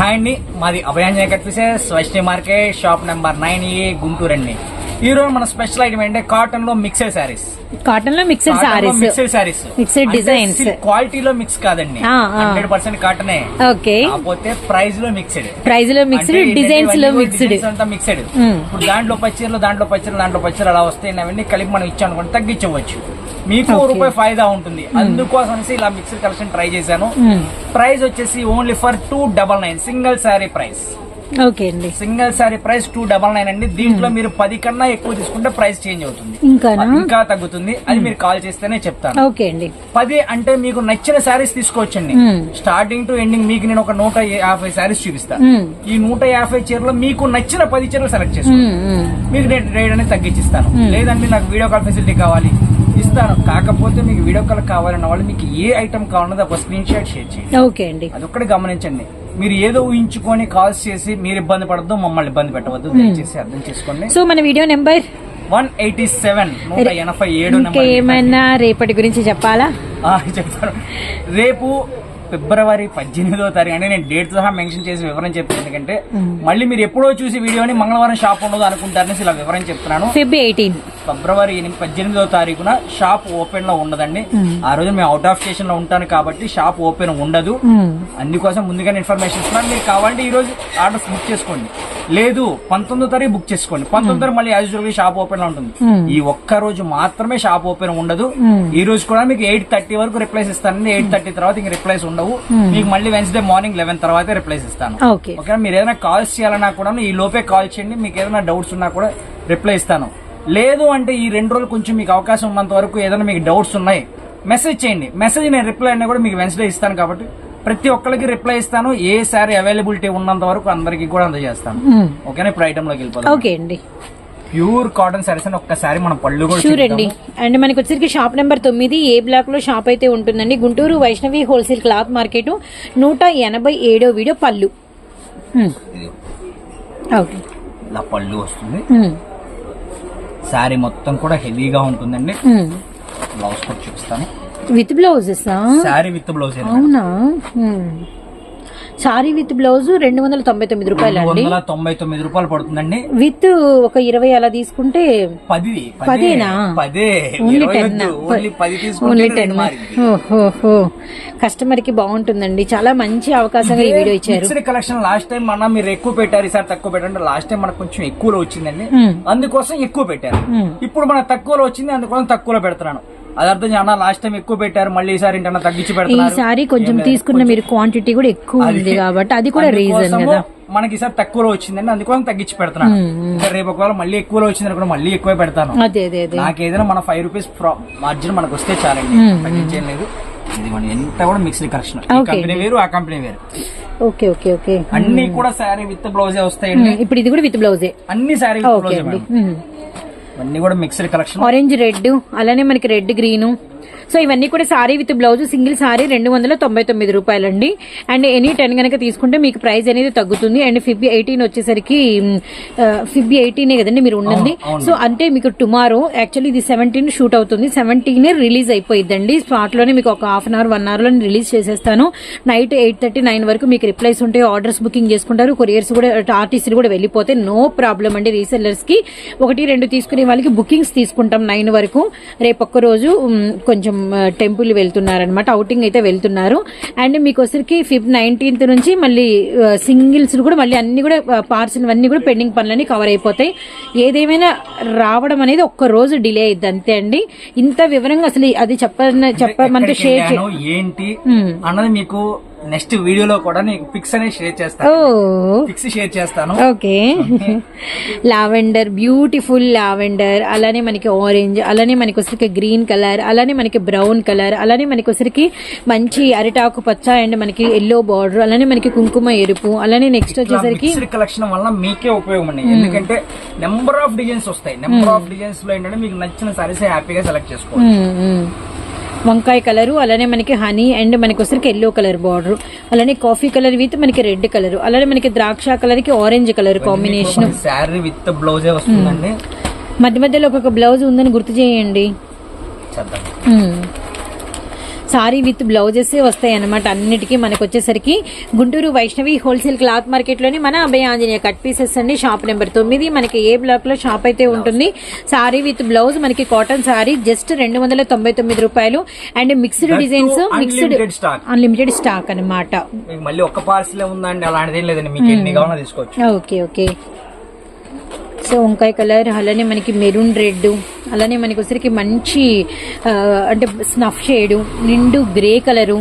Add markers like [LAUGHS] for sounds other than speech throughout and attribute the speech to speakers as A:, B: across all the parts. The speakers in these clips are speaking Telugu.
A: హాయ్ అండి. మాది Abhayanjana cut pieces Vaishnavi market shop number nine A Guntur అండి. ఈ రోజు మన స్పెషల్ ఐటమ్ ఏంటంటే కాటన్లో మిక్సెడ్ శారీస్
B: కాటన్లో mixed saris
A: mixed saris
B: Mixed designs.
A: క్వాలిటీలో మిక్స్ కాదండి. హండ్రెడ్ పర్సెంట్ కాటనే
B: ఓకే.
A: కాకపోతే ప్రైస్లో మిక్స్డ్
B: ప్రైస్లో మిక్స్డ్ డిజైన్స్లో మిక్స్డ్
A: అంతా మిక్స్డ్. ఇప్పుడు దాంట్లో పచ్చీరలు దాంట్లో పచ్చీరలు దాంట్లో పచ్చీరలు అలా వస్తాయి. అవన్నీ కలిపి మనం ఇచ్చాం అనుకోండి తగ్గించవచ్చు. మీకు. రూపాయి ఫాయిదా ఉంటుంది. అందుకోసం అనేసి ఇలా మిక్స్డ్ కలెక్షన్ ట్రై చేశాను. ప్రైస్ వచ్చేసి only for two double nine single sari price
B: okay అండి.
A: Single sari price two double nine అండి. దీంట్లో మీరు పది కన్నా ఎక్కువ తీసుకుంటే ప్రైస్ చేంజ్ అవుతుంది. ఇంకా తగ్గుతుంది. అది మీరు కాల్ చేస్తేనే చెప్తాను.
B: ఓకే అండి.
A: పది అంటే మీకు నచ్చిన శారీస్ తీసుకోవచ్చండి. స్టార్టింగ్ టు ఎండింగ్ మీకు నేను ఒక నూట యాభై శారీస్ చూపిస్తాను. ఈ నూట యాభై చీరలో మీకు నచ్చిన పది చీరలు సెలెక్ట్ చేసుకోండి. మీకు రేట్ రేట్ అనేది తగ్గించిస్తాను. లేదంటే నాకు వీడియో కాల్ ఫెసిలిటీ కావాలి. ఇస్తాను. కాకపోతే మీకు వీడియో కాల్ కావాలన్న వాళ్ళు మీకు ఏ ఐటమ్ కావాలన్నది ఒక స్క్రీన్ షాట్ షేర్ చేయండి.
B: ఓకే అండి.
A: అదొక్కటి గమనించండి. మీరు ఏదో ఊహించుకొని కాల్స్ చేసి మీరు ఇబ్బంది పడద్దు మమ్మల్ని ఇబ్బంది పెట్టవద్దు దయచేసి అర్థం చేసుకోండి.
B: సో మన video number?
A: One eighty seven నూట ఎనభై ఏడు
B: ఇంకేమైనా రేపటి గురించి చెప్పాలా?
A: చెప్తాను. రేపు ఫిబ్రవరి పద్దెనిమిదో తారీఖు అంటే నేను డేట్ సహా మెన్షన్ చేసి వివరం చెప్తాను. ఎందుకంటే మళ్ళీ మీరు ఎప్పుడో చూసి వీడియోని మంగళవారం షాప్ ఉండదు అనుకుంటారనేసి ఇలా వివరం చెప్తున్నాను.
B: ఫిబ్ ఎయిటీన్
A: ఫిబ్రవరి ఎనిమిది పద్దెనిమిదో తారీఖున షాప్ ఓపెన్లో ఉండదండి ఆ రోజు మేము అవుట్ ఆఫ్ స్టేషన్లో ఉంటాను కాబట్టి షాప్ ఓపెన్ ఉండదు. అందుకోసం ముందుగానే ఇన్ఫర్మేషన్ ఇస్తున్నాను మీరు కావాలంటే ఈ రోజు ఆర్డర్స్ బుక్ చేసుకోండి. లేదు పంతొమ్మిదో తారీఖు బుక్ చేసుకోండి. పంతొమ్మిది తారీఖు మళ్ళీ యాజ్ యూజువల్ షాప్ ఓపెన్లో ఉంటుంది ఈ ఒక్క రోజు మాత్రమే షాప్ ఓపెన్ ఉండదు. ఈ రోజు కూడా మీకు ఎయిట్ థర్టీ వరకు రిప్లైస్ ఇస్తానండి. ఎయిట్ థర్టీ తర్వాత ఇంక రిప్లైస్ ఉండవు. మీకు మళ్ళీ వెన్స్డే మార్నింగ్ లెవెన్ తర్వాత రిప్లైస్ ఇస్తాను.
B: ఓకే.
A: మీరు ఏదైనా కాల్స్ చేయాలన్నా కూడా ఈ లోపే కాల్ చేయండి. మీకు ఏదైనా డౌట్స్ ఉన్నా కూడా రిప్లై ఇస్తాను. లేదు అంటే ఈ రెండు రోజులు కొంచెం మీకు అవకాశం ఉన్నంత వరకు ఏదైనా మీకు డౌట్స్ ఉన్నాయి మెసేజ్ చేయండి. మెసేజ్ నేను రిప్లై అయినా కూడా మీకు వెన్స్డే ఇస్తాను కాబట్టి ప్రతి ఒక్కరికి రిప్లై ఇస్తాను ఏ సారీ అవైలబిలిటీ ఉన్నంత వరకు అందరికి కూడా అందజేస్తాను. ఓకేనా ఇప్పుడు ఐటమ్లోకి వెళ్ళిపోతాం
B: ఓకే అండి.
A: ప్యూర్ కాటన్ సారీస్ అని ఒక్కసారి మనం పళ్ళు కూడా
B: షూర్ అండి. అండ్ మనకి వచ్చేసరికి షాప్ నెంబర్ తొమ్మిది ఏ బ్లాక్లో షాప్ అయితే ఉంటుందండి? Guntur Vaishnavi wholesale cloth market నూట ఎనభై ఏడో వీడియో పళ్ళు. ఓకే
A: ఇలా పళ్ళు వస్తుంది.
B: మ్మ్.
A: శారీ మొత్తం కూడా హెవీగా ఉంటుందండి. బ్లౌజ్ కూడా చూపిస్తాను.
B: With blouses?
A: Sari with blouse.
B: అవునా. సారీ విత్ బ్లౌజ్ రెండు వందల తొంభై తొమ్మిది రూపాయలు అండి
A: తొంభై తొమ్మిది రూపాయలు పడుతుందండి
B: విత్ ఒక ఇరవై అలా తీసుకుంటే
A: పది పదే,
B: పదేనా?
A: పదే
B: ఓన్లీ టెన్.
A: ఓన్లీ.
B: ఓహో కస్టమర్కి బాగుంటుందండి చాలా మంచి అవకాశంగా ఈ వీడియో ఇచ్చారు
A: కలెక్షన్ లాస్ట్ టైం మన మీరు ఎక్కువ పెట్టారు ఈసారి తక్కువ పెట్టారు లాస్ట్ టైం మనకు కొంచెం ఎక్కువలో వచ్చిందండి. అందుకోసం ఎక్కువ పెట్టారు. ఇప్పుడు మన తక్కువలో వచ్చింది అందుకోసం తక్కువలో పెడుతున్నాను అది అర్థం చేయనా లాస్ట్ టైం ఎక్కువ పెట్టారు మళ్ళీ ఈసారి ఏంటన్నా తగ్గించి పెడుతున్నారు.
B: ఈసారి కొంచెం. తీసుకున్న మీరు క్వాంటిటీ కూడా ఎక్కువ ఉంది కాబట్టి అది కూడా రీజన్ కదా.
A: మనకి ఈసారి తక్కువలో వచ్చిందండి అందుకోసం తగ్గించి పెడుతున్నాను. ఇంకా రేపు ఒకవేళ మళ్ళీ ఎక్కువలో వచ్చింది అనుకో మళ్ళీ ఎక్కువ పెడతాను.
B: అదే అదే అదే.
A: నాకు ఏదైనా మన ఫైవ్ రూపీస్ మార్జిన్ మనకు వస్తే చాలండి. తగ్గించేం లేదు. ఇది మన ఎంత కూడా మిక్స్డ్ కలెక్షన్. కంపెనీ వేరు ఆ కంపెనీ వేరు.
B: Okay okay okay.
A: అన్ని కూడా శారీ విత్ బ్లౌజే వస్తాయండి?
B: ఇప్పుడు ఇది కూడా విత్ బ్లౌజే
A: అన్ని శారీ విత్ బ్లౌజే అన్ని కూడా మిక్స్డ్ కలెక్షన్
B: ఆరెంజ్ రెడ్ అలానే మనకి రెడ్ గ్రీన్ సో ఇవన్నీ కూడా sari with blouse single sari రెండు వందల తొంభై తొమ్మిది రూపాయలండి. అండ్ ఎనీ టెన్ కనుక తీసుకుంటే మీకు ప్రైస్ అనేది తగ్గుతుంది. అండ్ ఫిబ్ ఎయిటీన్ వచ్చేసరికి ఫిబ్ ఎయిటీనే కదండి మీరు ఉన్నది.
A: అవును.
B: సో అంటే మీకు టుమారో యాక్చువల్లీ ఇది సెవెంటీన్ షూట్ అవుతుంది. సెవెంటీన్ రిలీజ్ అయిపోయిందండి స్పాట్లోనే మీకు ఒక హాఫ్ అన్ అవర్ వన్ అవర్లో రిలీజ్ చేసేస్తాను. నైట్ ఎయిట్ థర్టీ నైన్ వరకు మీకు రిప్లైస్ ఉంటాయి ఆర్డర్స్ బుకింగ్ చేసుకుంటారు. కొరియర్స్ కూడా ఆర్టీసీలు కూడా వెళ్ళిపోతే నో ప్రాబ్లం అండి రీసెల్లర్స్కి ఒకటి రెండు తీసుకునే వాళ్ళకి బుకింగ్స్ తీసుకుంటాం నైన్ వరకు. రేపు రోజు కొంచెం టెంపుల్ వెళ్తున్నారనమాట అవుటింగ్ అయితే వెళ్తున్నారు. అండ్ మీకు వచ్చరికి ఫిఫ్ నైన్టీన్త్ నుంచి మళ్ళీ సింగిల్స్ కూడా మళ్ళీ అన్ని కూడా పార్సల్ అన్ని కూడా పెండింగ్ పనులన్నీ కవర్ అయిపోతాయి. ఏదేమైనా రావడం అనేది ఒక్క రోజు డిలే అయింది అంతే అండి. ఇంత వివరంగా అసలు అది చెప్ప చెప్పమంటే
A: ఎక్కడికి
B: షేర్
A: ఏంటి అన్నది మీకు నెక్స్ట్ వీడియోలో కూడా నీకు పిక్స్ అనేది షేర్ చేస్తాను. పిక్స్ షేర్ చేస్తాను.
B: ఓకే. Lavender beautiful lavender. అలానే మనకి ఆరెంజ్ అలానే మనకి వచ్చరికి గ్రీన్ కలర్ అలానే మనకి బ్రౌన్ కలర్ అలానే మనకి వచ్చరికి మంచి అరిటాకు పచ్చ అండ్ మనకి ఎల్లో బార్డర్ అలానే మనకి కుంకుమ ఎరుపు అలానే నెక్స్ట్ వచ్చేసరికి
A: కలెక్షన్ వల్ల మీకే ఉపయోగం అండి ఎందుకంటే నెంబర్ ఆఫ్ డిజైన్స్ వస్తాయి. నెంబర్ ఆఫ్ డిజైన్స్లో ఏంటంటే మీకు నచ్చిన సారీస్ హ్యాపీగా సెలెక్ట్
B: మ్మ్. వంకాయ కలరు అలానే మనకి హనీ అండ్ మనకి వచ్చరికి ఎల్లో కలర్ బార్డర్. అలానే కాఫీ కలర్ విత్ మనకి రెడ్ కలర్. అలానే మనకి ద్రాక్ష కలర్కి orange colour combination.
A: Sari with బ్లౌజే వస్తుందండి?
B: మధ్య మధ్యలో ఒక్కొక్క బ్లౌజ్ ఉందని గుర్తు చేయండి. సారీ విత్ బ్లౌజెస్ వస్తాయి అనమాట అన్నిటికీ మనకు వచ్చేసరికి గుంటూరు వైష్ణవి హోల్సేల్ క్లాత్ మార్కెట్లోని మన అభయ ఆంజనేయ కట్ పీసెస్ అండి. షాప్ నెంబర్ తొమ్మిది. మనకి ఏ బ్లాక్లో షాప్ అయితే ఉంటుంది సారీ విత్ బ్లౌజ్ మనకి కాటన్ సారీ జస్ట్ రెండు వందల తొంభై తొమ్మిది రూపాయలు. And mixed designs mixed. Unlimited stock అనమాట
A: మీకు మళ్ళీ ఒక్క పార్సల్ ఉందండి అలాంటిది ఏం లేదండి. మీకు ఎన్ని కావాలో తీసుకోవచ్చు.
B: Okay okay. సో వంకాయ కలర్ అలానే మనకి మెరూన్ రెడ్. అలానే మనకి వచ్చరికి మంచి అంటే స్నఫ్ షేడు నిండు గ్రే కలరు.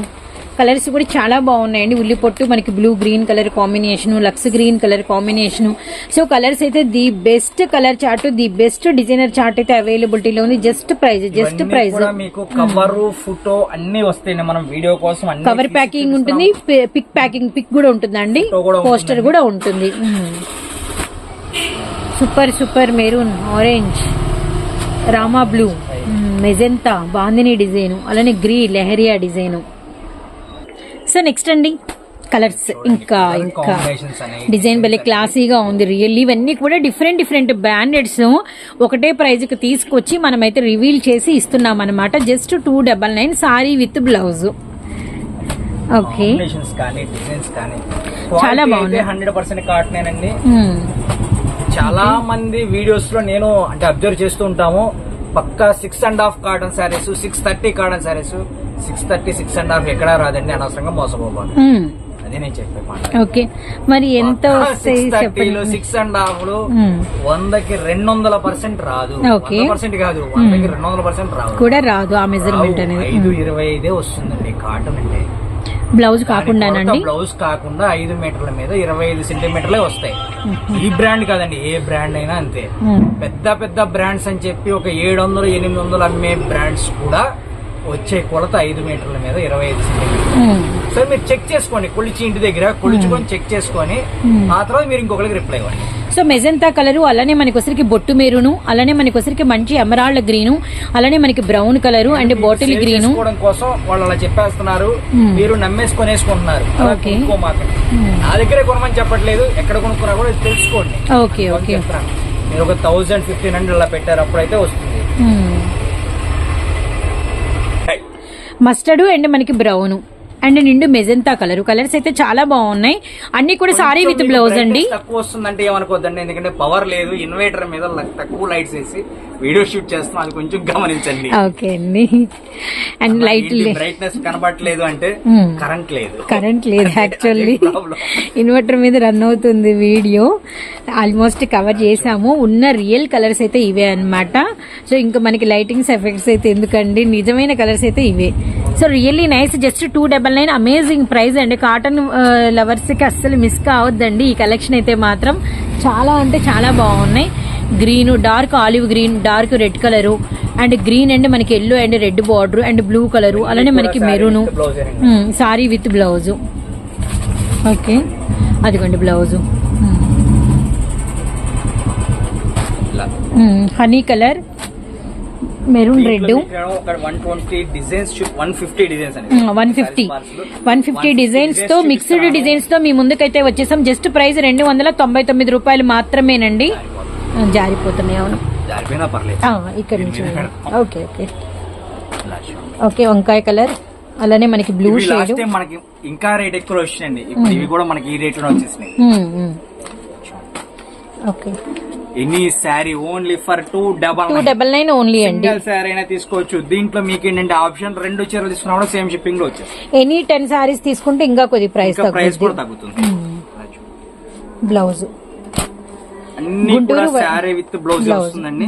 B: కలర్స్ కూడా చాలా బాగున్నాయండి. ఉల్లి పొట్టు మనకి blue green colour combination Lux green colour combination so colours అయితే the best colour chart the best designer chart అయితే అవైలబిలిటీలో ఉంది. జస్ట్ ప్రైస్ జస్ట్ ప్రైస్
A: మీకు కవర్ ఫోటో అన్ని వస్తాయండి. మనం వీడియో కోసం
B: కవర్ ప్యాకింగ్. ఉంటుంది పిక్ ప్యాకింగ్ పిక్ కూడా ఉంటుందండి. పోస్టర్ కూడా ఉంటుంది. Super super maroon orange Rama blue magenta bandhani design అలానే గ్రీ లెహరియా డిజైన్. సో నెక్స్ట్ అండి కలర్స్ ఇంకా ఇంకా. డిజైన్ భలే క్లాసీగా ఉంది రియల్లీ ఇవన్నీ కూడా డిఫరెంట్ డిఫరెంట్ బ్రాండెడ్స్. ఒకటే ప్రైజ్కి తీసుకొచ్చి మనమైతే రివీల్ చేసి ఇస్తున్నాం అనమాట just two double nine sari with blouse. Okay. చాలా బాగున్నాయి.
A: హండ్రెడ్ పర్సెంట్ కాటనేనండి చాలా మంది వీడియోస్లో నేను అంటే అబ్జర్వ్ చేస్తూ ఉంటాము. పక్కా six and half cotton saris six thirty cotton saris six thirty six and half ఎక్కడా రాదండి అనవసరంగా మోసపోవాలి అదే నేను చెప్పే మాట.
B: ఓకే. మరి ఎంత వస్తాయి
A: సిక్స్ థర్టీలో
B: చెప్పండి?
A: సిక్స్ అండ్
B: హాఫ్లో.
A: వందకి రెండు వందల పర్సెంట్ రాదు. పర్సెంట్ కాదు వందకి రెండు వందల పర్సెంట్ రాదు.
B: కూడా రాదు ఆ మెజర్మెంట్. అనేది.
A: ఐదు ఇరవై ఐదే వస్తుందండి కాటన్ అంటే.
B: బ్లౌజ్ కాకుండానండి?
A: బ్లౌజ్ కాకుండా ఐదు మీటర్ల మీద ఇరవై ఐదు సెంటీమీటర్లే వస్తాయి. ఈ బ్రాండ్ కాదండి ఏ బ్రాండ్ అయినా అంతే. పెద్ద పెద్ద బ్రాండ్స్ అని చెప్పి ఒక ఏడు వందలు ఎనిమిది వందలు అమ్మే బ్రాండ్స్ కూడా వచ్చే కొలత ఐదు మీటర్ల మీద ఇరవై ఐదు సెంటీమీటర్లు.
B: మ్మ్.
A: సో మీరు చెక్ చేసుకోండి కొలిచి ఇంటి దగ్గర కొలుచుకొని చెక్ చేసుకొని ఆ తర్వాత మీరు ఇంకొకరికి రిప్లై ఇవ్వండి.
B: సో మెజంతా కలరు అలానే మనకి వచ్చరికి బొట్టు మెరూను అలానే మనకి వచ్చరికి మంచి ఎమరాల్డ్ గ్రీను అలానే మనకి brown colour and bottle green.
A: కోసం వాళ్ళు అలా చెప్పేస్తున్నారు మీరు
B: Okay.
A: కొనుక్కోమాకండి. నా దగ్గరే కొనమని చెప్పట్లేదు. ఎక్కడ కొనుక్కున్నా కూడా తెలుసుకోండి.
B: Okay okay.
A: మీరు ఒక థౌజండ్ ఫిఫ్టీన్ హండ్రెడ్ అలా పెట్టారు అప్పుడైతే వస్తుంది.
B: మస్టర్డ్ అండ్ మనకి బ్రౌన్. అండ్ నిండు మెజంతా కలర్. కలర్స్ అయితే చాలా బాగున్నాయి. అన్ని కూడా సారీ విత్ బ్లౌజ్ అండి.
A: తక్కువ వస్తుందంటే ఏమనుకోవద్దండి ఎందుకంటే పవర్ లేదు ఇన్వర్టర్ మీద తక్కువ లైట్స్ వేసి వీడియో షూట్ చేస్తున్నాం అది కొంచెం గమనించండి.
B: ఓకే అండి. అండ్ లైట్
A: బ్రైట్నెస్ కనబడట్లేదు అంటే. కరెంట్ లేదు.
B: కరెంట్ లేదు [LAUGHS] యాక్చువల్లీ. ఇన్వర్టర్ మీద రన్ అవుతుంది వీడియో. ఆల్మోస్ట్ కవర్ చేసాము. ఉన్న రియల్ కలర్స్ అయితే ఇవే అన్నమాట. సో ఇంకా మనకి లైటింగ్స్ ఎఫెక్ట్స్ అయితే ఎందుకండి? నిజమైన కలర్స్ అయితే ఇవే. So really nice just two double nine amazing price అండి. కాటన్ లవర్స్కి అస్సలు మిస్ కావద్దండి. ఈ కలెక్షన్ అయితే మాత్రం చాలా అంటే చాలా బాగున్నాయి. Green dark olive green dark red colour. And green and మనకి yellow and red border and blue colour. అలానే మనకి maroon. Sari with blouse okay. అదిగోండి blouse. Honey colour maroon red
A: one fifty
B: one fifty డిజైన్స్తో mixed డిజైన్స్తో మీ ముందుకైతే వచ్చేసాం. జస్ట్ ప్రైస్ రెండు వందల తొంభై తొమ్మిది రూపాయలు మాత్రమేనండి. జారిపోతున్నాయి అవును.
A: జారిపోయినా పర్లేదు.
B: ఇక్కడ నుంచి ఓకే ఓకే. ఓకే వంకాయ కలర్. అలానే మనకి బ్లూ షేడ్
A: మనకి ఇంకా రేట్ ఎక్కువ వచ్చినాయండి. ఇప్పుడు ఇవి కూడా మనకి ఈ రేట్లో వచ్చేసినాయి.
B: Okay.
A: Any sari only for two double
B: two double nine only అండి.
A: శారీ అయినా తీసుకోవచ్చు. దీంట్లో మీకు ఏంటంటే ఆప్షన్ రెండు చీరలు తీసుకున్నా కూడా సేమ్ షిప్పింగ్లో వచ్చేస్తుంది
B: ఎనీ టెన్ సారీస్ తీసుకుంటే ఇంకా కొద్ది ప్రైస్
A: ప్రైస్ కూడా
B: తగ్గుతుంది. బ్లౌజ్
A: అన్ని కూడా శారీ విత్ బ్లౌజ్. వస్తుందండి.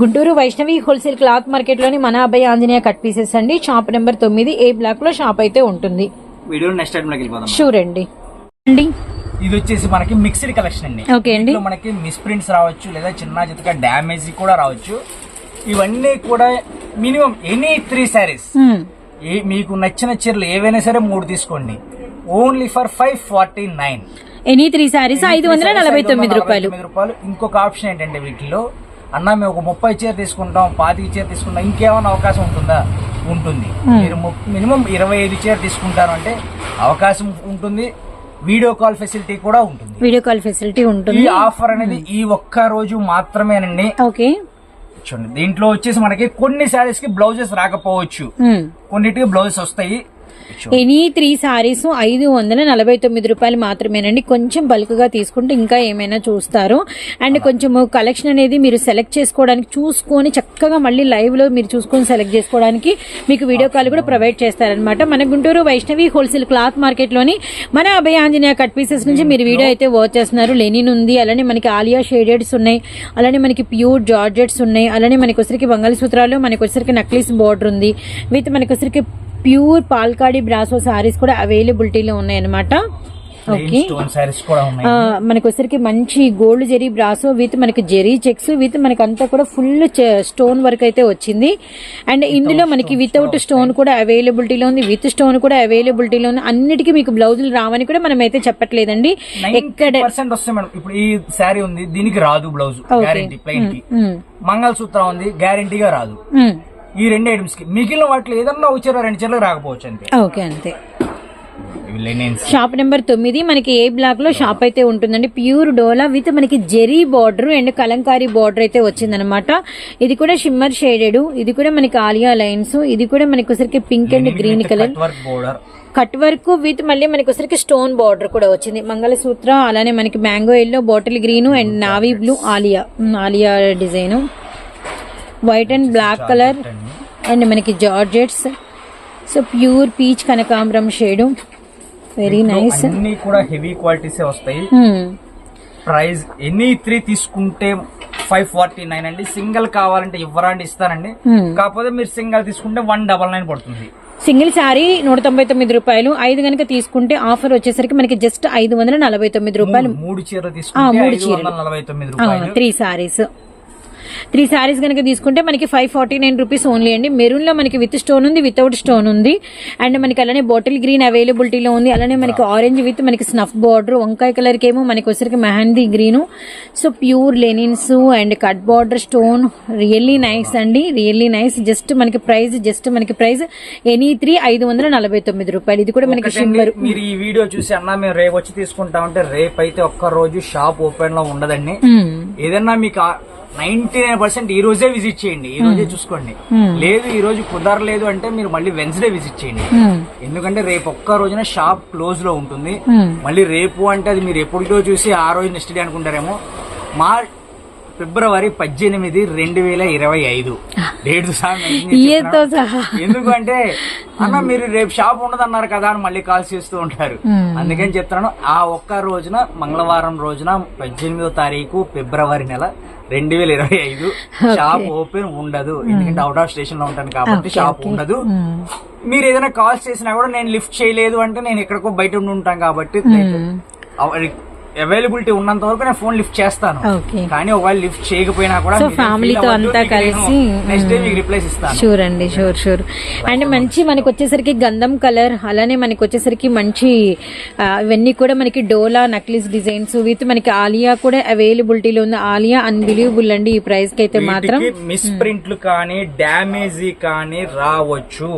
B: గుంటూరు వైష్ణవి హోల్సేల్ క్లాత్ మార్కెట్లోని మన అబ్బాయి ఆంజనేయ కట్ పీసెస్ అండి. షాప్ నెంబర్ తొమ్మిది ఏ బ్లాక్లో షాప్ అయితే ఉంటుంది.
A: వీడియో నెక్స్ట్ టైం లోకి వెళ్ళిపోదాం.
B: షూర్ అండి. అండి.
A: ఇది వచ్చేసి మనకి మిక్స్డ్ కలెక్షన్ అండి.
B: ఓకే అండి.
A: ఇందులో మనకి మిస్ ప్రింట్స్ రావచ్చు లేదా చిన్న చితక డ్యామేజ్ కూడా రావచ్చు. ఇవన్నీ కూడా మినిమం ఎనీ త్రీ. ఏ మీకు నచ్చిన చీరలు ఏవైనా సరే మూడు తీసుకోండి. Only for five forty nine.
B: Any three saris ఐదు వందల నలభై తొమ్మిది రూపాయలు.
A: ఇంకొక ఆప్షన్ ఏంటంటే వీటిలో? అన్న మేము ఒక ముప్పై చీర తీసుకుంటాం పాతిక చీర తీసుకుంటాం ఇంకేమైనా అవకాశం ఉంటుందా? ఉంటుంది. మీరు మినిమం ఇరవై ఐదు చీర తీసుకుంటారు అంటే అవకాశం ఉంటుంది. వీడియో కాల్ ఫెసిలిటీ కూడా ఉంటుంది.
B: వీడియో కాల్ ఫెసిలిటీ
A: ఈ
B: ఉంటుంది
A: ఆఫర్ అనేది ఈ ఒక్క రోజు మాత్రమేనండి.
B: ఓకే.
A: చూడండి దీంట్లో వచ్చేసి మనకి కొన్ని శారీస్కి బ్లౌజెస్ రాకపోవచ్చు. కొన్నిటికి బ్లౌజెస్ వస్తాయి.
B: ఎనీ త్రీ సారీస్ ఐదు వందల నలభై తొమ్మిది రూపాయలు మాత్రమేనండి. కొంచెం బల్క్గా తీసుకుంటే ఇంకా ఏమైనా చూస్తారు. అండ్ కొంచెం కలెక్షన్ అనేది మీరు సెలెక్ట్ చేసుకోవడానికి చూసుకొని చక్కగా మళ్ళీ లైవ్లో మీరు చూసుకొని సెలెక్ట్ చేసుకోవడానికి మీకు వీడియో కాల్ కూడా ప్రొవైడ్ చేస్తారనమాట మన గుంటూరు వైష్ణవి హోల్సేల్ క్లాత్ మార్కెట్లోని మన అభయ ఆంజనేయ కట్ పీసెస్ నుంచి మీరు వీడియో అయితే వాచ్ చేస్తున్నారు. లెనిన్ ఉంది అలానే మనకి ఆలియా షేడెడ్స్ ఉన్నాయి అలానే మనకి ప్యూర్ జార్జెట్స్ ఉన్నాయి అలానే మనకి వచ్చరికి మంగళసూత్రాలు మనకి వచ్చరికి నక్లీస్ బోర్డర్ ఉంది విత్ మనకి వచ్చరికి ప్యూర్ పాల్కాడి బ్రాసో సారీస్ కూడా అవైలబిలిటీలో ఉన్నాయన్నమాట. ఓకే మనకి వచ్చరికి మంచి గోల్డ్ జెరీ బ్రాసో విత్ మనకి జెరీ చెక్స్ విత్ మనకి అంతా కూడా ఫుల్ స్టోన్ వర్క్ అయితే వచ్చింది. అండ్ ఇందులో మనకి వితౌట్ స్టోన్ కూడా అవైలబిలిటీలో ఉంది. విత్ స్టోన్ కూడా అవైలబిలిటీలో ఉంది. అన్నిటికీ మీకు బ్లౌజులు రావని కూడా మనం అయితే చెప్పట్లేదండి. ఎక్కడ
A: ఇప్పుడు ఈ శారీ ఉంది దీనికి రాదు బ్లౌజ్. కి.
B: ఉమ్,
A: మంగళసూత్రం ఉంది గ్యారంటీగా రాదు.
B: ఉమ్,
A: ఈ రెండు ఐటమ్స్కి. మిగిలిన వాటిలో ఏదన్నా వచ్చారో రెండు చీరలు రాకపోవచ్చు అంతే.
B: ఓకే అంతే. షాప్ నెంబర్ తొమ్మిది మనకి ఏ బ్లాక్లో షాప్ అయితే ఉంటుందండి. ప్యూర్ డోలా విత్ మనకి zari border and Kalamkari border అయితే వచ్చిందనమాట ఇది కూడా షిమ్మర్ షేడెడ్ ఇది కూడా మనకి ఆలియా లైన్స్ ఇది కూడా మనకి ఒకసారికి pink and green colour
A: border
B: cut work with మళ్ళీ మనకి ఒకసారికి స్టోన్ బార్డర్ కూడా వచ్చింది. మంగళసూత్ర అలానే మనకి mango yellow bottle green and navy blue Alia Alia design white and black colour and. మనకి జార్జెట్స్. సో ప్యూర్ పీచ్ కనకాంబరం షేడు వెరీ నైస్
A: అన్ని కూడా హెవీ క్వాలిటీస్ వస్తాయి. ప్రైస్ ఎనీ త్రీ తీసుకుంటే ఫైవ్ ఫార్టీ నైన్ అండి. సింగిల్ కావాలంటే ఇవ్వరండి ఇస్తానండి.
B: Hmm.
A: కాకపోతే మీరు సింగిల్ తీసుకుంటే వన్ డబల్ నైన్ పడుతుంది.
B: సింగిల్ శారీ నూట తొంభై తొమ్మిది రూపాయలు. ఐదు గనక తీసుకుంటే ఆఫర్ వచ్చేసరికి మనకి జస్ట్ ఐదు వందల నలభై తొమ్మిది రూపాయలు.
A: మూడు చీరలు తీసుకుంటే
B: మూడు
A: వందల నలభై తొమ్మిది రూపాయలు.
B: త్రీ సారీస్ త్రీ సారీస్ కనుక తీసుకుంటే మనకి five forty nine rupees only అండి. మెరూన్లో మనకి విత్ స్టోన్ ఉంది వితౌట్ స్టోన్ ఉంది. అండ్ మనకి అలానే బాటిల్ గ్రీన్ అవైలబిలిటీలో ఉంది. అలానే మనకి ఆరెంజ్ విత్ మనకి స్నఫ్ బార్డర్ వంకాయ కలర్కి ఏమో మనకి వచ్చరికి mehndi green so pure linens and cut border stone really nice అండి. రియల్లీ నైస్ జస్ట్ మనకి ప్రైస్ జస్ట్ మనకి ప్రైస్ ఎనీ త్రీ ఐదు వందల నలభై తొమ్మిది రూపాయలు. ఇది కూడా మనకి షిమ్మర్
A: మీరు ఈ వీడియో చూసి అన్న మేము రేపు వచ్చి తీసుకుంటామంటే రేపు అయితే ఒక్క రోజు షాప్ ఓపెన్లో ఉండదండి. ఏదన్నా మీకు నైన్టీ నైన్ పర్సెంట్ ఈ రోజే విజిట్ చేయండి. ఈ రోజే చూసుకోండి. లేదు ఈ రోజు కుదరలేదు అంటే మీరు మళ్ళీ వెన్స్డే విజిట్ చేయండి. ఎందుకంటే రేపు ఒక్క రోజున షాప్ క్లోజ్లో ఉంటుంది. మళ్ళీ రేపు అంటే అది మీరు ఎప్పుడుతో చూసి ఆ రోజు నెక్స్ట్ డే అనుకుంటారేమో. మా ఫిబ్రవరి పద్దెనిమిది రెండు వేల ఇరవై ఐదు. డేట్
B: సహా
A: ఎందుకంటే అన్న మీరు రేపు షాప్ ఉండదన్నారు కదా అని మళ్ళీ కాల్ చేస్తూ ఉంటారు. అందుకని చెప్తున్నాను ఆ ఒక్క రోజున మంగళవారం రోజున పద్దెనిమిదో తారీఖు ఫిబ్రవరి నెల రెండు వేల ఇరవై ఐదు. షాప్ ఓపెన్ ఉండదు. ఎందుకంటే అవుట్ ఆఫ్ స్టేషన్లో ఉంటాను కాబట్టి షాప్ ఉండదు. మీరు ఏదైనా కాల్స్ చేసినా కూడా నేను లిఫ్ట్ చేయలేదు అంటే నేను ఎక్కడికో బయట ఉండి ఉంటాను కాబట్టి అవైలబిలిటీ ఉన్నంత వరకు నేను ఫోన్ లిఫ్ట్ చేస్తాను. కానీ ఒకవేళ లిఫ్ట్ చేయకపోయినా కూడా
B: ఫ్యామిలీతో అంతా కలిసి
A: నెక్స్ట్ డే మీకు రిప్లైస్ ఇస్తాను.
B: షూర్ అండి షూర్ షూర్ అండ్ మంచి మనకి వచ్చేసరికి గంధం కలర్ అలానే మనకి వచ్చేసరికి మంచి ఇవన్నీ కూడా మనకి డోలా నక్లీస్ డిజైన్స్ విత్ మనకి ఆలియా కూడా అవైలబిలిటీలో ఉంది. ఆలియా అన్బిలీవబుల్ అండి ఈ ప్రైస్కి అయితే మాత్రం.
A: మిస్ ప్రింట్లు కానీ డ్యామేజీ కానీ రావచ్చు.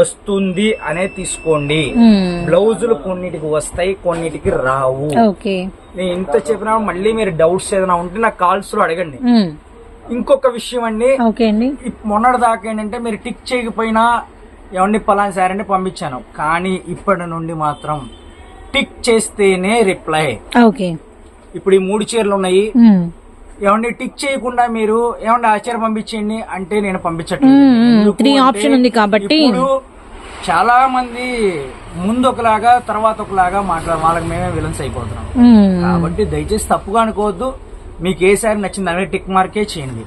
A: వస్తుంది అనే తీసుకోండి. బ్లౌజులు కొన్నిటికి వస్తాయి కొన్నిటికి రావు.
B: ఓకే
A: నేను ఇంత చెప్పినా మళ్ళీ మీరు డౌట్స్ ఏదైనా ఉంటే నాకు కాల్స్లో అడగండి. ఇంకొక విషయం అండి. మొన్నటి దాకా ఏంటంటే మీరు టిక్ చేయకపోయినా ఏమండి పలానా సార్ అంటే పంపించాను. కానీ ఇప్పటి నుండి మాత్రం టిక్ చేస్తేనే రిప్లై
B: ఓకే.
A: ఇప్పుడు ఈ మూడు చీరలు ఉన్నాయి. ఏమండి టిక్ చేయకుండా మీరు ఏమండి ఆ చీర పంపించండి అంటే నేను పంపించట్లేదు.
B: త్రీ ఆప్షన్ ఉంది కాబట్టి.
A: చాలా మంది ముందు ఒకలాగా తర్వాత ఒకలాగా మాట్లాడ వాళ్ళకి మేమే విలన్స్ అయిపోతున్నాం. కాబట్టి దయచేసి తప్పుగా అనుకోవద్దు. మీకు ఏ సారి నచ్చింది అనేది టిక్ మార్కే చేయండి.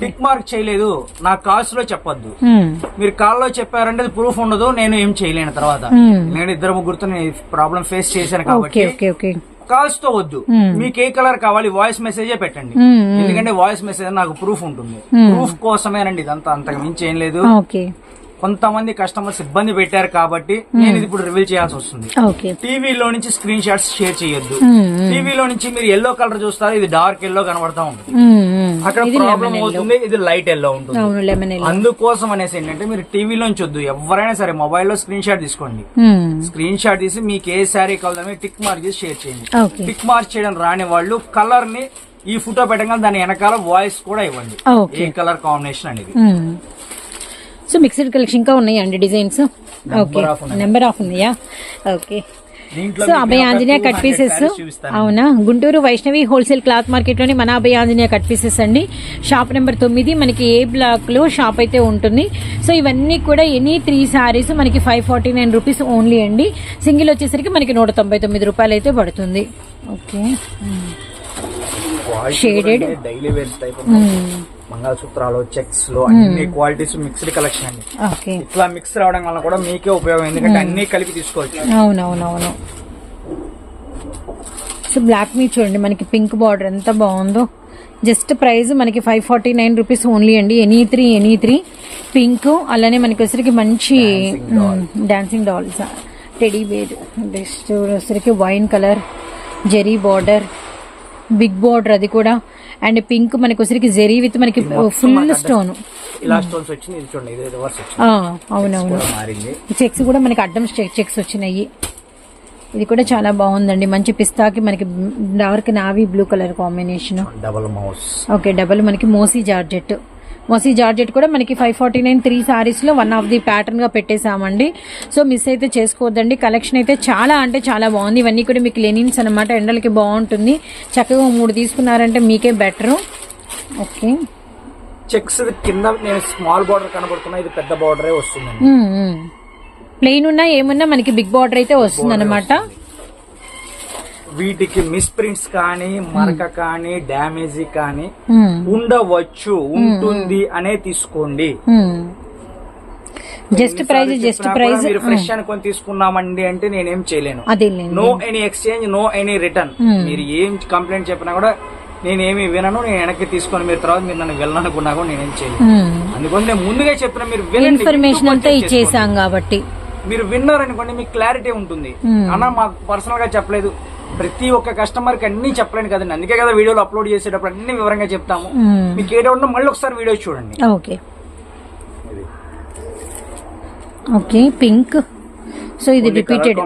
A: టిక్ మార్క్ చేయలేదు. నా కాల్స్లో చెప్పొద్దు మీరు కాల్లో చెప్పారంటే ప్రూఫ్ ఉండదు నేను ఏం చేయలేను తర్వాత. నేను ఇద్దరు ముగ్గురుతో ప్రాబ్లం ఫేస్ చేశాను కాబట్టి కాల్స్తో వద్దు. మీకు ఏ కలర్ కావాలి వాయిస్ మెసేజే పెట్టండి. ఎందుకంటే వాయిస్ మెసేజ్ నాకు ప్రూఫ్ ఉంటుంది. ప్రూఫ్ కోసమేనండి ఇదంతా అంతకు మించి ఏం లేదు. కొంతమంది కస్టమర్స్ ఇబ్బంది పెట్టారు కాబట్టి నేను ఇది ఇప్పుడు రివీల్ చేయాల్సి వస్తుంది. టీవీలో నుంచి స్క్రీన్ షాట్స్ షేర్ చేయొద్దు. టీవీలో నుంచి మీరు ఎల్లో కలర్ చూస్తారు ఇది డార్క్ ఎల్లో కనబడతా ఉంటుంది. అక్కడ ప్రాబ్లం అవుతుంది ఇది లైట్ ఎల్లో ఉంటుంది. అందుకోసం అనేసి ఏంటంటే మీరు టీవీలోంచి వద్దు. ఎవరైనా సరే మొబైల్లో స్క్రీన్ షాట్ తీసుకోండి. స్క్రీన్ షాట్ తీసి మీకు ఏ శారీ కావాలని టిక్ మార్క్ చేసి షేర్ చేయండి. టిక్ మార్క్ చేయడం రాని వాళ్ళు కలర్ని ఈ ఫోటో పెట్టగానే దాని వెనకాల వాయిస్ కూడా ఇవ్వండి. ఏ కలర్ కాంబినేషన్ అనేది.
B: సో మిక్స్డ్ కలెక్షన్ ఇంకా ఉన్నాయండి డిజైన్స్ ఓకే
A: ఉన్నాయి.
B: నెంబర్ ఆఫ్ ఉన్నాయా? Okay so Abhaya Anjaneya
A: 200
B: cut pieces. అవునా? గుంటూరు వైష్ణవి హోల్సేల్ క్లాత్ మార్కెట్లోని మన అభయ ఆంజనేయ కట్ పీసెస్ అండి. షాప్ నెంబర్ తొమ్మిది మనకి ఏ బ్లాక్లో షాప్ అయితే ఉంటుంది. సో ఇవన్నీ కూడా ఎనీ త్రీ సారీస్ మనకి five forty nine rupees only అండి. సింగిల్ వచ్చేసరికి మనకి నూట తొంభై తొమ్మిది రూపాయలు అయితే పడుతుంది. ఓకే.
A: కూడా డైలీ వేర్ టైప్ మంగళసూత్రాలు చెక్స్లో అన్ని క్వాలిటీస్ మిక్స్డ్ కలెక్షన్ అండి.
B: ఓకే
A: ఇట్లా మిక్స్ రావడం వల్ల కూడా మీకే ఉపయోగం. ఎందుకంటే అన్ని కలిపి తీసుకోవచ్చు.
B: అవునవునవును. సో బ్లాక్ మీ చూడండి మనకి పింక్ బార్డర్ ఎంత బాగుందో. జస్ట్ ప్రైస్ మనకి five forty nine rupees only అండి. Any three any three pink అలానే మనకి వచ్చరికి మంచి dancing dolls teddy bear next వచ్చరికి wine colour zari border big border అది కూడా. అండ్ పింక్ మనకి వచ్చరికి జెరీ విత్ మనకి ఫుల్ స్టోన్.
A: ఇలా స్టోన్స్ వచ్చింది ఇది చూడండి ఇది రివర్స్ వచ్చింది.
B: అవునవును. చెక్స్ కూడా మనకి అడ్డం చెక్స్ వచ్చినాయి. ఇది కూడా చాలా బాగుందండి. మంచి పిస్తాకి మనకి dark navy blue colour combination.
A: Double mouse
B: okay double మనకి మోసీ జార్జెట్. మోసీ జార్జెట్ కూడా మనకి ఫైవ్ ఫార్టీ నైన్ త్రీ సారీస్లో వన్ ఆఫ్ ది ప్యాటర్న్గా పెట్టేశామండి. సో మిస్ అయితే చేసుకోవద్దండి. కలెక్షన్ అయితే చాలా అంటే చాలా బాగుంది. ఇవన్నీ కూడా మీకు లెనిన్స్ అనమాట ఎండలకి బాగుంటుంది. చక్కగా మూడు తీసుకున్నారంటే మీకే బెటర్ ఓకే
A: చెక్స్ కింద నేను స్మాల్ బార్డర్ కనబడుతున్నా. ఇది పెద్ద బార్డరే వస్తుందండి.
B: ప్లెయిన్ ఉన్నా ఏమున్నా మనకి బిగ్ బార్డర్ అయితే వస్తుంది. అనమాట
A: వీటికి మిస్ ప్రింట్స్ కానీ మరక కానీ డ్యామేజ్ కానీ ఉండవచ్చు ఉంటుంది అనే తీసుకోండి.
B: జస్ట్ ప్రైజ్
A: ఎన్నిసార్లు
B: జస్ట్ ప్రైజ్
A: మీరు ఫ్రెష్ అనుకొని తీసుకున్నామండి అంటే నేనేం చేయలేను. No any exchange no any return మీరు ఏం కంప్లైంట్ చెప్పినా కూడా నేనేమి వినను నేను వెనక్కి తీసుకొని మీరు తర్వాత మీరు నన్ను వెళ్ళనుకున్నా కూడా నేనేం చేయలేను అందుకని నేను ముందుగా చెప్పిన మీరు
B: ఇన్ఫర్మేషన్ అంతా. ఇచ్చేసాం కాబట్టి.
A: మీరు విన్నారనుకోండి మీకు క్లారిటీ ఉంటుంది. అన్న మాకు పర్సనల్గా చెప్పలేదు. ప్రతి ఒక్క కస్టమర్కి అన్ని చెప్పలేను కదండి. అందుకే కదా వీడియోలు అప్లోడ్ చేసేటప్పుడు అన్ని వివరంగా చెప్తాము. మీకు ఏ డౌట్ మళ్ళీ ఒకసారి వీడియో చూడండి.
B: ఓకే. Okay pink. సో ఇది రిపీటెడ్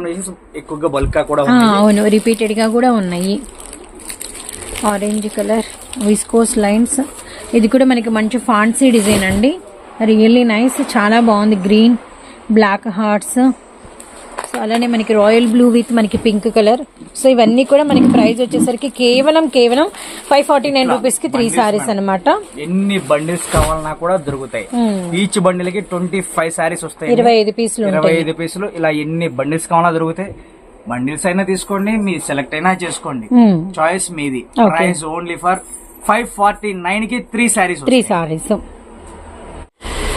A: ఎక్కువగా బల్క్ కూడా
B: అవును రిపీటెడ్గా కూడా ఉన్నాయి. ఆరెంజ్ కలర్ విస్కోస్ లైన్స్ ఇది కూడా మనకి మంచి ఫాన్సీ డిజైన్ అండి. రియల్లీ నైస్ చాలా బాగుంది. గ్రీన్ బ్లాక్ హార్ట్స్ సో అలానే మనకి రాయల్ బ్లూ విత్ మనకి పింక్ కలర్ సో ఇవన్నీ కూడా మనకి ప్రైస్ వచ్చేసరికి కేవలం కేవలం ఫైవ్ ఫార్టీ నైన్ రూపీస్కి త్రీ సారీస్ అనమాట
A: ఎన్ని బండిల్స్ కావాలన్నా కూడా దొరుకుతాయి. ఈచ్ బండిల్కి ట్వంటీ ఫైవ్ సారీస్ వస్తాయి
B: ఇరవై ఐదు పీసులు
A: ఇరవై ఐదు పీసులు. ఇలా ఎన్ని బండిల్స్ కావాలన్నా దొరుకుతాయి. బండిల్స్ అయినా తీసుకోండి మీ సెలెక్ట్ అయినా చేసుకోండి.
B: Hmm.
A: చాయిస్ మీది.
B: Okay.
A: Price only for five forty నైన్కి త్రీ సారీస్
B: త్రీ సారీస్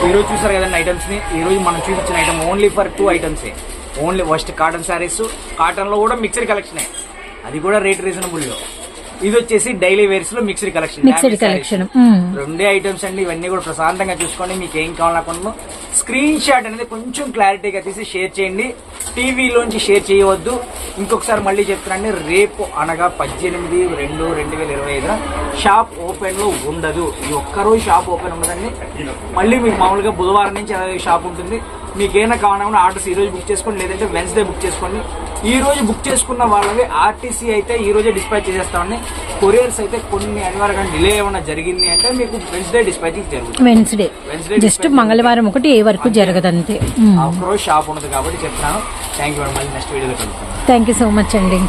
A: ఈ రోజు చూసారు కదండి ఐటమ్స్ని? ఈ రోజు మనం చూపించిన item only for two items only first cotton saris కాటన్లో కూడా మిక్స్డ్ కలెక్షన్ అది కూడా రేట్ రీజనబుల్లో. ఇది వచ్చేసి డైలీ వేర్స్లో మిక్స్డ్ కలెక్షన్
B: మిక్స్డ్ కలెక్షన్
A: రెండే ఐటమ్స్ అండి ఇవన్నీ కూడా ప్రశాంతంగా చూసుకోండి మీకు ఏం కావాలనుకున్నా స్క్రీన్ షాట్ అనేది కొంచెం క్లారిటీగా తీసి షేర్ చేయండి. టీవీలోంచి షేర్ చేయవద్దు. ఇంకొకసారి మళ్ళీ చెప్తున్నాండి రేపు అనగా పద్దెనిమిది రెండు రెండు వేల ఇరవై ఐదున షాప్ ఓపెన్లో ఉండదు. ఈ ఒక్కరోజు షాప్ ఓపెన్ ఉండదండి. మళ్ళీ మీకు మామూలుగా బుధవారం నుంచి అలాగే షాప్ ఉంటుంది. మీకు ఏమైనా కావాలన్నా ఆర్డర్స్ ఈ రోజు బుక్ చేసుకోండి లేదంటే వెన్స్డే బుక్ చేసుకోండి. ఈ రోజు బుక్ చేసుకున్న వాళ్ళవి ఆర్టీసీ అయితే ఈ రోజే డిస్పాచ్ చేసేస్తామండి. కొరియర్స్ అయితే కొన్ని అనివార్యంగా డిలే ఏమైనా జరిగింది అంటే మీకు వెన్స్డే డిస్పాచింగ్ జరుగుతుంది.
B: వెన్స్డే
A: వెన్స్డే
B: జస్ట్ మంగళవారం ఒకటి ఏ వరకు జరగదంతే.
A: ఆ ఒక్కరోజు షాప్ ఉండదు కాబట్టి చెప్తున్నాను థ్యాంక్ యూ మళ్ళీ నెక్స్ట్ వీడియోలో కలుగుతాను
B: థ్యాంక్ యూ సో మచ్ అండి.